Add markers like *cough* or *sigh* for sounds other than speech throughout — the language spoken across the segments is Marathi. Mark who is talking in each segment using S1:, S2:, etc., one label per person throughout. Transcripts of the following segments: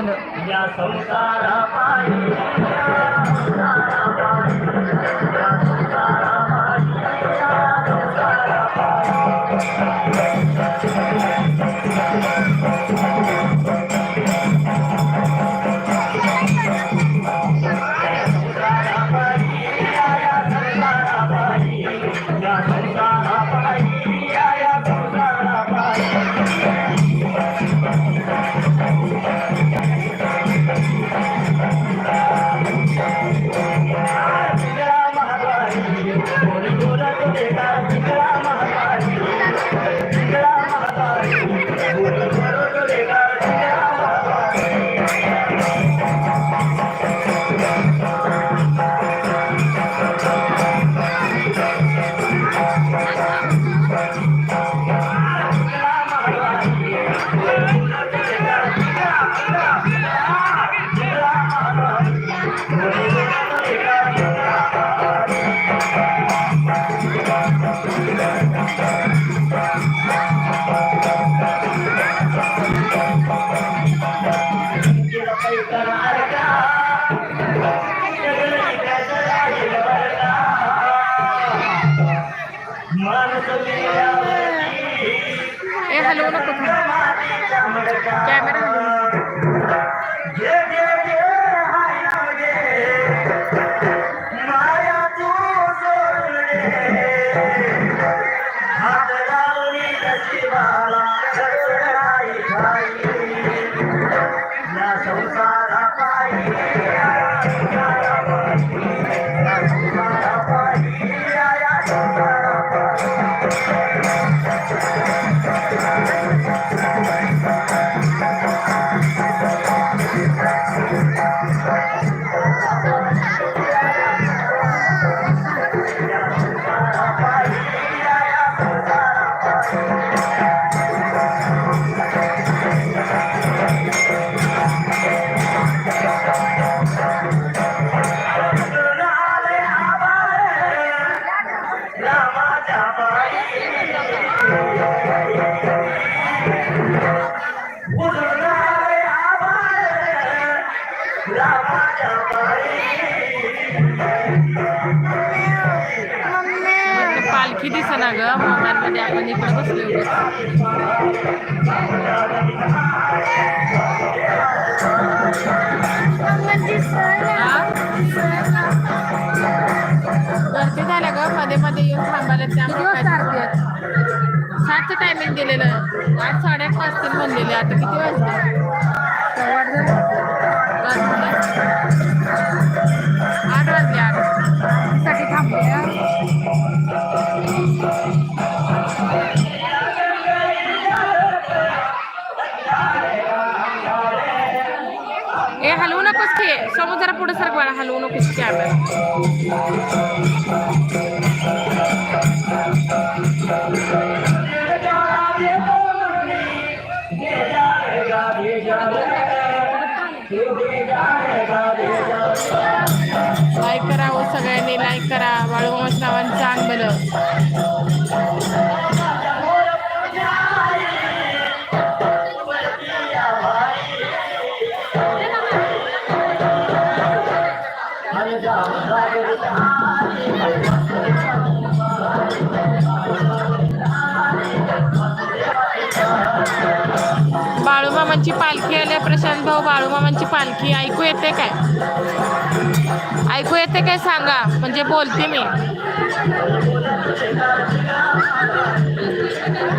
S1: नाही.
S2: चांग बन ए हलवू नको कॅमेरा पालखी दिसना ग मध्ये आपण इकडे बसलो गर्दी झाल्या ग मध्ये मध्ये येऊन थांबायला त्यामुळे सातचं टायमिंग दिलेलं. आठ साडेआठ वाजतील म्हणलेले. आता किती वाजले आठ वाजले आठसाठी थांबले ए हलवू नकोस की. समोर जरा पुढे सरक हलवू नकोस कॅमेरा करा. बाळूमास रावांचं अंगलं
S3: बाळूमामांची पालखी आल्या प्रशांत भाऊ बाळूमामांची पालखी. ऐकू येते काय? ऐकू येते काय सांगा? म्हणजे बोलते मी.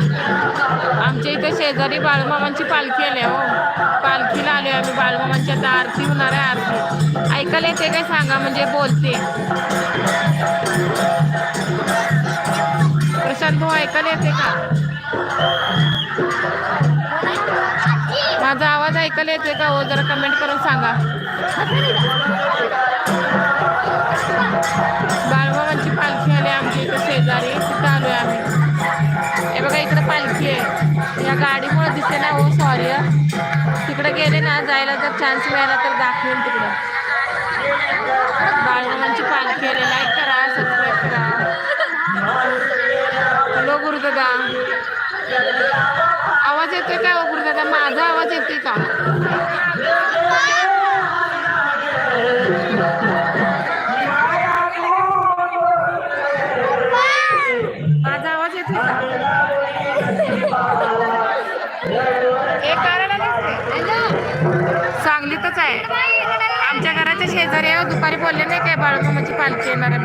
S3: आमच्या इथे शेजारी बाळूमामांची पालखी आली हो. पालखीला आलोय आम्ही. बाळमामांची आता आरती होणार आहे आरती. ऐकायला येते काय सांगा? म्हणजे बोलते. प्रशांत भाऊ ऐकायला येते का? माझा आवाज ऐकायला येतोय का हो? जरा कमेंट करून सांगा. बाळबाबांची पालखी आली आमच्या इथे शेजारी. तिथं आलोय आम्ही. हे बघा इकडे पालखी आहे. या गाडीमुळे दिसते ना हो. सॉरी तिकडे गेले ना जायला जर चान्स मिळाला तर दाखवेन तिकडे. बाळबाबांची पालखी आली. लाईक करा करा गुरुदादा? आवाज येतोय का हो गुरुदादा? माझा आवाज येतोय का? माझा आवाज येतोय का? सांगलीतच आहे. आमच्या घराच्या शेजारी आहे हो. दुपारी बोलले नाही काय बाळगमाची पालखी येणार आहे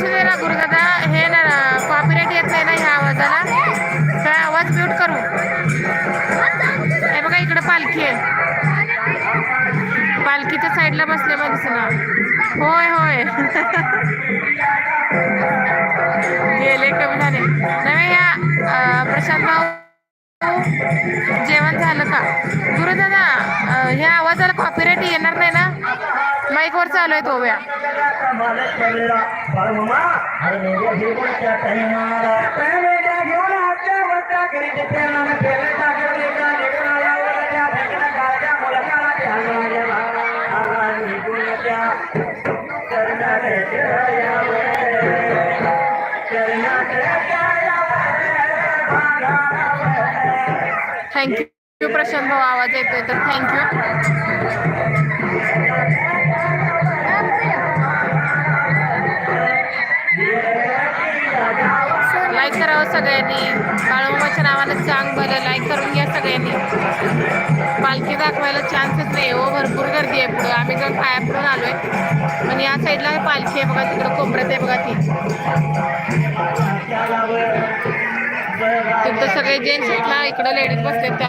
S3: म्हणून. असू दे ना गुरुदादा हे ना कॉपीराईट येत नाही ना ह्या आवाजाला. काय आवाज म्यूट करू? हे बघा इकडे पालखी आहे. पालखीच्या साईडला बसले मग ना होय होय. *laughs* गेले कमी झाले. नव्हे या प्रशांत भाऊ जेवण झालं का? गुरुदादा दादा ह्या आवाजाला कॉपीराईट येणार नाही ना? माईकवर चालू आहे तो व्या घेऊन प्रशांत भाऊ आवाज येतोय तर थँक्यू लाईक करावं सगळ्यांनी. बाळूमाच्या नावानं चांग बरं लाईक करून घ्या सगळ्यांनी. पालखी दाखवायला चान्सच नाही हो भरपूर गर्दी आहे पुढं. आम्ही जर खायापुढून आलोय पण या साईडला पालखी आहे बघा तिकडं कोपऱ्यात आहे बघा ती. तिथं सगळे जेंट्स इकडं लेडीज बसले
S2: त्या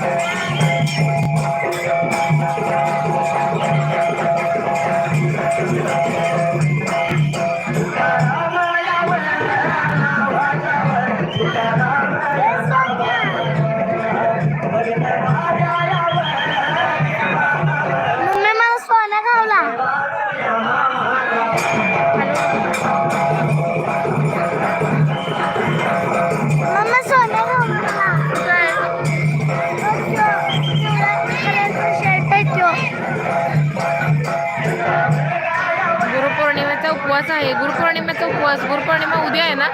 S3: गुरुपौर्णिमेचा उपवास गुरुपौर्णिमा उद्या आहे ना?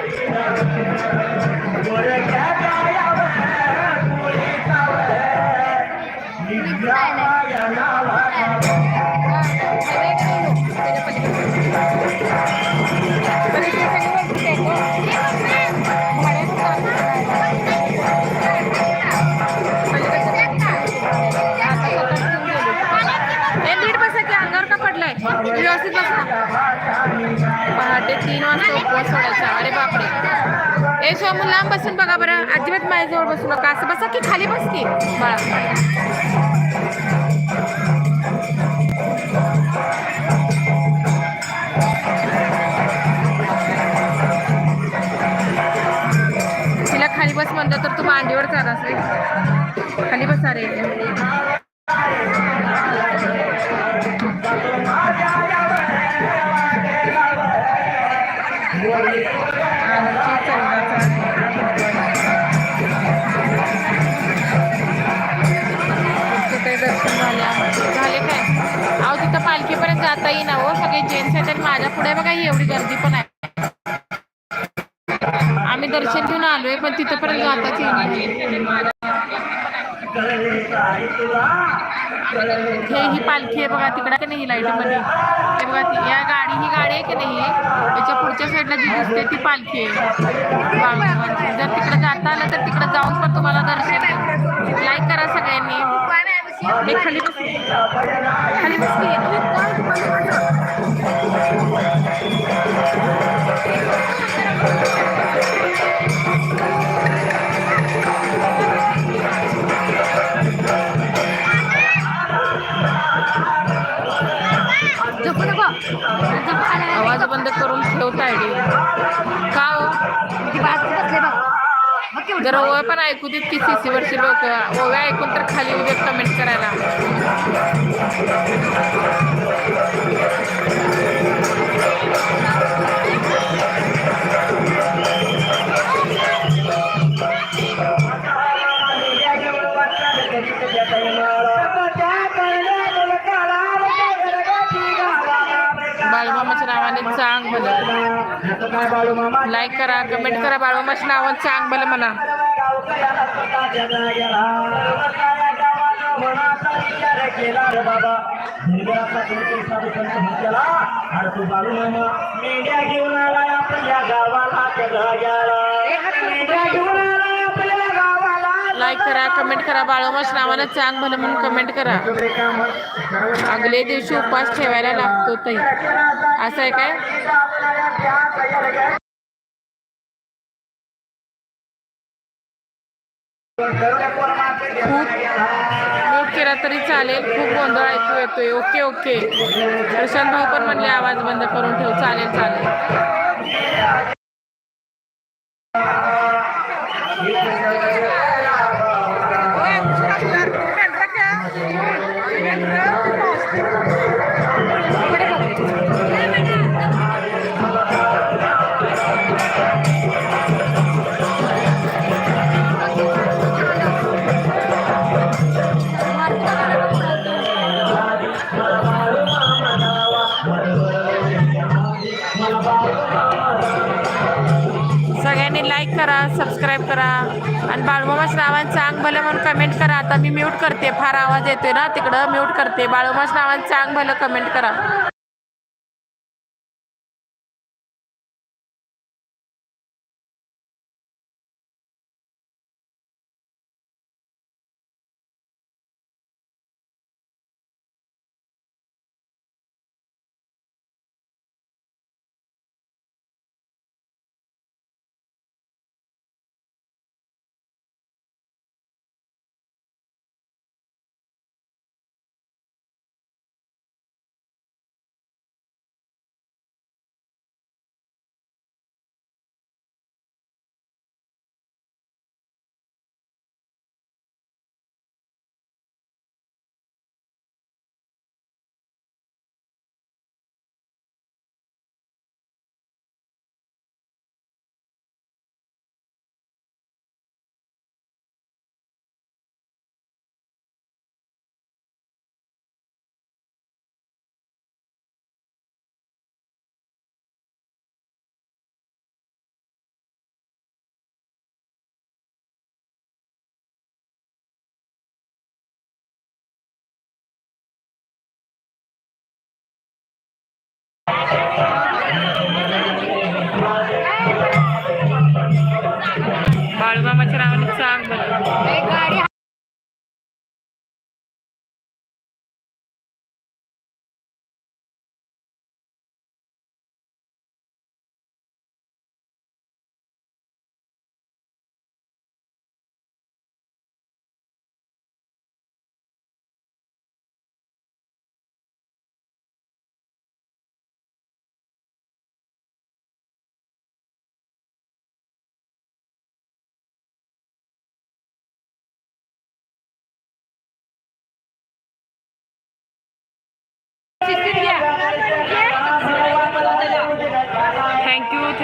S3: व्यवस्थित बसा. पहाटे तीन वाजता उपवास सोडायचा. अरे बापरे. ए सोमू लांब बसून बघा बरं. अजिबात माझ्याजवळ बसू नका. असं बसा की खाली बस की. बाळा. तिला खाली बस म्हणलं तर तू मांडीवर चाल असेल खाली बस अरे. दर्शन झाले झाले काय अहो तिथं पालखीपर्यंत
S2: जाता येईना हो सगळे जेंट्स आहेत आणि माझ्या पुढे बघा ही एवढी गर्दी पण आहे आम्ही दर्शन घेऊन आलोय पण तिथपर्यंत जाताच येईल हे ही पालखी आहे बघा तिकडे की नाही लाइटमध्ये हे बघा ती या गाडी ही गाडी आहे की नाही त्याच्या पुढच्या साईडला जी दिसते ती पालखी आहे. जर तिकडे जाता आलं तर तिकडे जाऊन पण तुम्हाला दर्शन लाईक करा सगळ्यांनी. खाली बस खाली बस बंद करून ठेवता आयडी का हो? जर ओव्या पण ऐकू देत की सी वरची लोक. ओव्या ऐकून तर खाली उद्या कमेंट करायला. चांग भलं लाईक करा कमेंट करा बाळूमाच्या नावाने चांग भलं म्हणा
S1: मेंढ्या घेऊन आला आपल्या गावाला.
S2: लाईक करा कमेंट करा बाळूमाच्या नावानं चांग भलं म्हणून कमेंट करा. अगले दिवशी उपवास ठेवायला लागतो ताई. असं आहे काय? खूप केला तरी चालेल खूप गोंधळ ऐकू येतोय. Okay okay. प्रशांत भाऊ पण म्हणले आवाज बंद करून ठेव. चालेल चालेल. सगळ्यांनी लाईक करा सबस्क्राईब करा. आणि बाळूमास नावान चांग भलं म्हणून कमेंट करा. आता मी म्यूट करते. फार आवाज येतोय ना तिकडं. म्यूट करते. बाळूमास नावान चांग भलं कमेंट करा.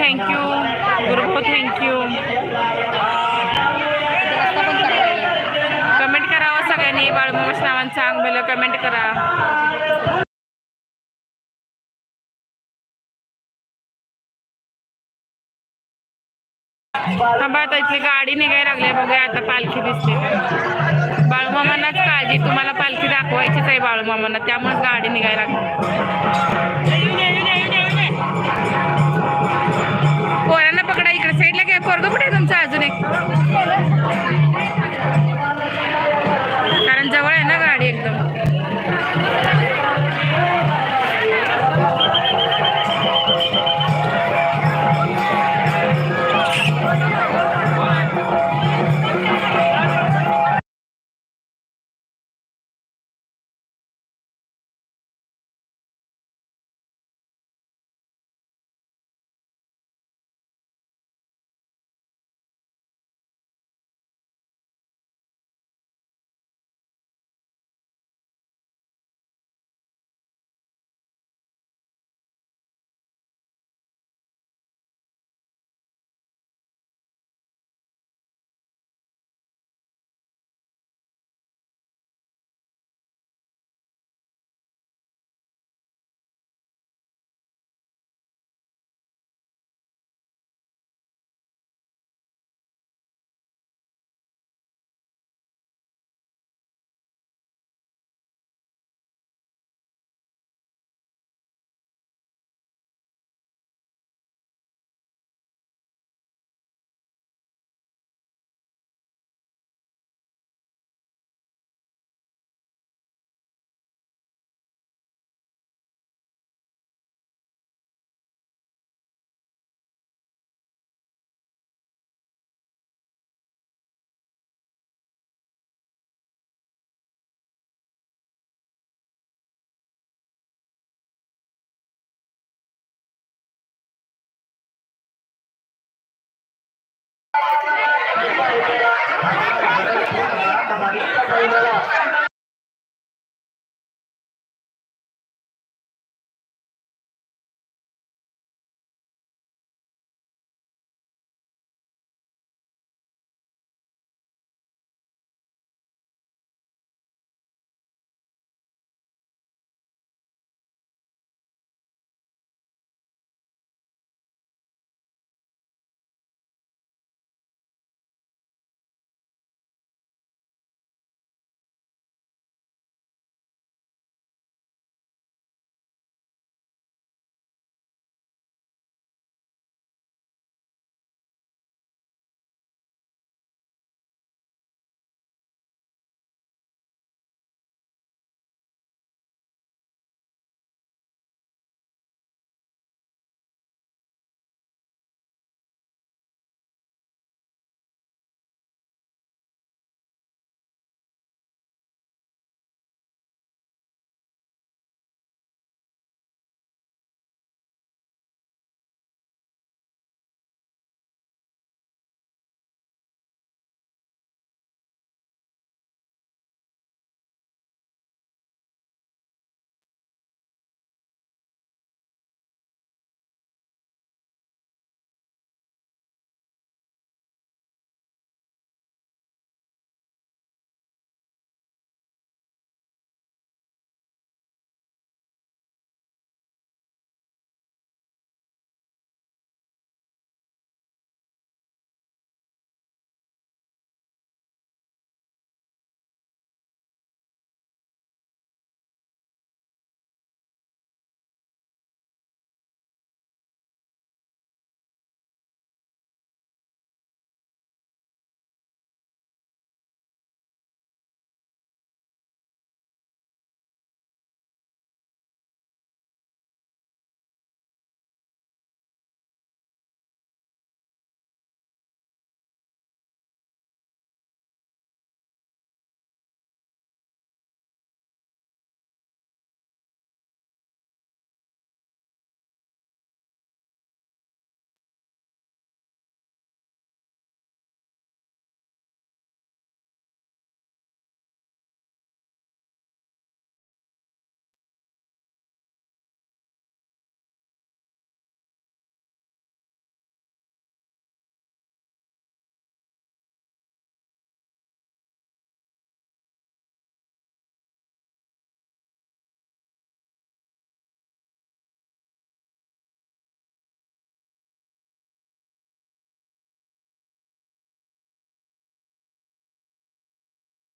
S2: थँक्यू गुरुप्पा थँक्यू कमेंट करावं सगळ्यांनी बाळमामाच नावानं सांग भलं कमेंट करा.
S3: थांबा त्याची गाडी निघायला लागली बघा आता पालखी दिसते. बाळूमामांनाच काळजी. तुम्हाला पालखी दाखवायचीच आहे बाळूमामांना. त्यामुळे गाडी निघायला लागली.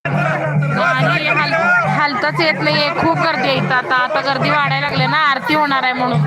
S3: आणि हाल हालताच येत नाहीये. खूप गर्दी आहे इथं. आता आता गर्दी वाढायला लागली ना. आरती होणार आहे म्हणून.